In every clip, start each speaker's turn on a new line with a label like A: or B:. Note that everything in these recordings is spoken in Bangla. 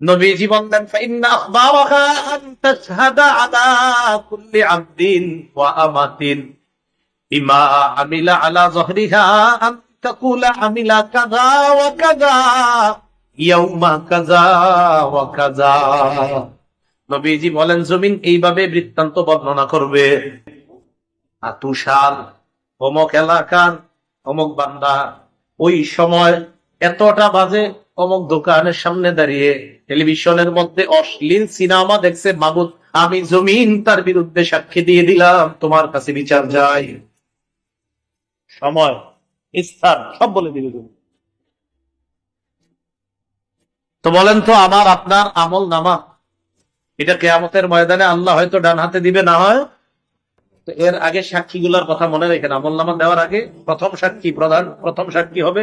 A: নবীজি নবীজি বলেন, জমিন এইভাবে বৃত্তান্ত বর্ণনা করবে। আতুষাল অমক এলাকার, অমক বান্দা, ওই সময় এতটা বাজে অমক দোকানের সামনে দাঁড়িয়ে টেলিভিশনের মধ্যে অশ্লীল সিনেমা দেখছে মাবুদ আমি জমিন তার বিরুদ্ধে সাক্ষী দিয়ে দিলাম, তোমার কাছে বিচার যাই সময়, স্থান, সব বলে দিবে তুমি। তো বলেন তো, আমার, আপনার আমল নামা। এটা কেয়ামতের ময়দানে আল্লাহ হয়তো ডান হাতে দিবে, না হয়? তো এর আগে সাক্ষীগুলোর কথা মনে রেখেন। আমল নামা দেওয়ার আগে প্রথম সাক্ষী প্রধান, প্রথম সাক্ষী হবে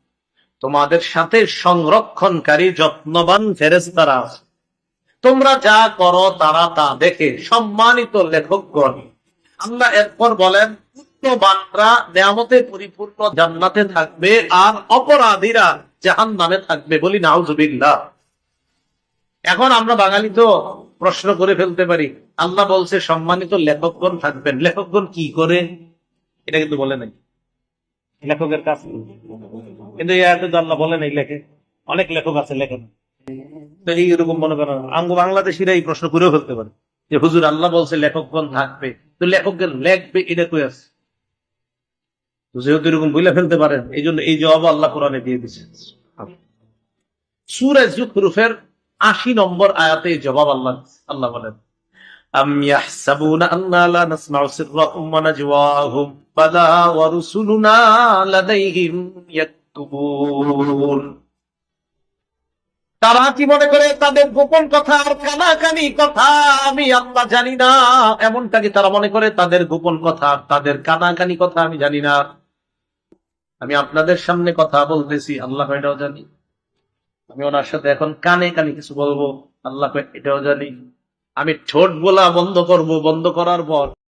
A: তোমাদের সাথে সংরক্ষণকারী যত্নবান ফেরেশতারা আছে। তোমরা যা করো তারা তা দেখে সম্মানিত লেখকগণ। আল্লাহ এরপর বলেন পরিপূর্ণ জান্নাতে থাকবে আর অপরাধীরা জাহান নামে থাকবে বলি নাউজুবিল্লাহ। এখন আমরা বাঙালি তো প্রশ্ন করে ফেলতে পারি, আল্লাহ বলছে সম্মানিত লেখকগণ থাকবেন। লেখকগণ কি করে? এটা কিন্তু বলে নাই। লেখকের কাজ কিন্তু এই আয়াতে আল্লাহ বলে নাই লেখে। অনেক লেখক আছে লেখেন তো এইরকম মনে করেন, আঙ্গ বাংলাদেশিরা এই প্রশ্ন করেও ফেলতে পারে। যে হুজুর আল্লাহ বলছে লেখকগণ থাকবে। তো লেখকগণ লেখবে, এটা কই আছে? যেহেতু এরকম বইলে ফেলতে পারেন এই জন্য এই জবাব আল্লাহ কোরআনে দিয়ে দিচ্ছে সুরে রুফের আশি নম্বর আয়াতে জবাব আল্লাহ আল্লাহ বলেন। أم يحسبون أنا لا نسمع سرهم ونجواهم بلى ورسلنا لديهم يكتبون তারা কি মনে করে তাদের গোপন কথা আর কানাকানি কথা আমি আল্লাহ জানি না এমনটা কি তারা মনে করে তাদের গোপন কথা আর তাদের কানাকানি কথা আমি জানি না আমি আপনাদের সামনে কথা বলতেছি আল্লাহ এটাও জানি আমি ওনার সাথে এখন কানে কানে কিছু বলবো আল্লাহ এটাও জানি আমি ঠোঁট বলা বন্ধ করব বন্ধ করার পর